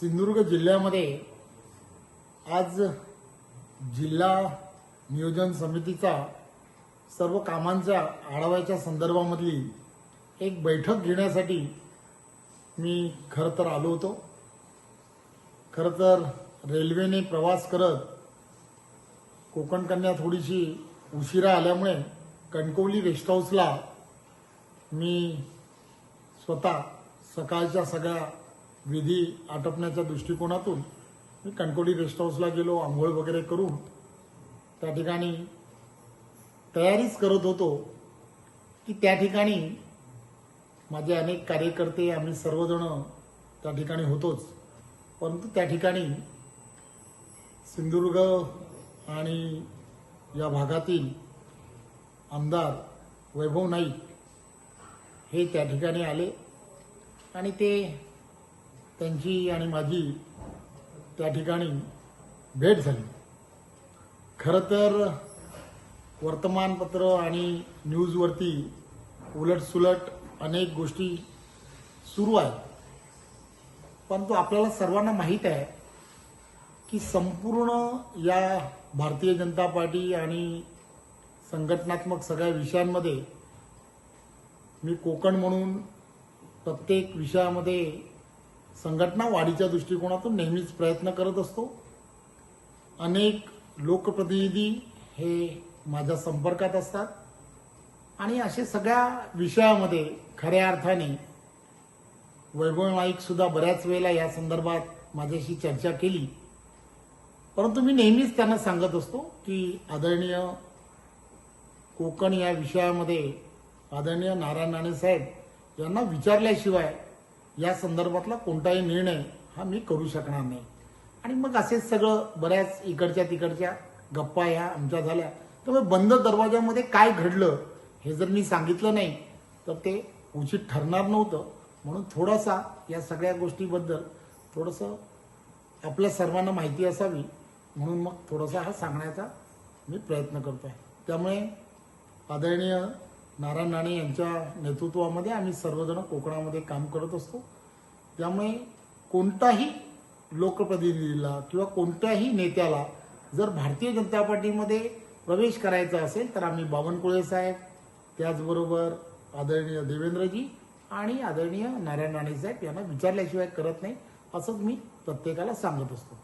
सिंधुदुर्ग जिल्ह्यामध्ये आज जिल्हा नियोजन समितीचा सर्व कामांच्या आढाव्याच्या संदर्भामधली एक बैठक घेण्यासाठी मी खरं तर आलो होतो. खरं तर रेल्वेने प्रवास करत कोकण कन्या थोडीशी उशिरा आल्यामुळे कणकवली रेस्ट हाऊसला मी स्वतः सकाळच्या सगळ्या विधी आटपण्याच्या दृष्टिकोनातून मी कणकोटी रेस्ट हाऊसला गेलो आंघोळ वगैरे करून त्या ठिकाणी तयारीच करत होतो की त्या ठिकाणी माझे अनेक कार्यकर्ते आम्ही सर्वजण त्या ठिकाणी होतोच. परंतु त्या ठिकाणी सिंधुदुर्ग आणि या भागातील आमदार वैभव नाईक हे त्या ठिकाणी आले आणि ते त्यांची आणि माझी त्या ठिकाणी भेट झाली. खरं तर वर्तमानपत्र आणि न्यूजवरती उलटसुलट अनेक गोष्टी सुरू आहेत. परंतु आपल्याला सर्वांना माहीत आहे की संपूर्ण या भारतीय जनता पार्टी आणि संघटनात्मक सगळ्या विषयांमध्ये मी कोकण म्हणून प्रत्येक विषयामध्ये संघटना वाढीच्या दृष्टिकोनातून नेहमीच प्रयत्न करत असतो. अनेक लोकप्रतिनिधी हे माझ्या संपर्कात असतात. आणि असे सगळ्या विषयामध्ये खऱ्या अर्थाने वैभव नाईक सुद्धा बऱ्याच वेळेला या संदर्भात माझ्याशी चर्चा केली. परंतु मी नेहमीच त्यांना सांगत असतो की आदरणीय कोकण या विषयामध्ये आदरणीय नारायण राणे साहेब यांना विचारल्याशिवाय या संदर्भातला कोणताही निर्णय हा मी करू शकणार नाही. आणि मग असेच सगळं बऱ्याच इकडच्या तिकडच्या गप्पा ह्या आमच्या झाल्या. त्यामुळे बंद दरवाजामध्ये काय घडलं हे जर मी सांगितलं नाही तर ते उचित ठरणार नव्हतं. म्हणून थोडासा या सगळ्या गोष्टीबद्दल थोडंसं आपल्या सर्वांना माहिती असावी म्हणून मग थोडासा हा सांगण्याचा मी प्रयत्न करतो आहे त्यामुळे आदरणीय नारायण राणे यांच्या नेतृत्वामध्ये आम्ही सर्वजण कोकणामध्ये काम करत असतो. त्यामुळे कोणताही लोकप्रतिनिधीला किंवा कोणत्याही नेत्याला जर भारतीय जनता पार्टीमध्ये प्रवेश करायचा असेल तर आम्ही बावनकुळे साहेब त्याचबरोबर आदरणीय देवेंद्रजी आणि आदरणीय नारायण राणे साहेब यांना विचारल्याशिवाय करत नाही असंच मी प्रत्येकाला सांगत असतो.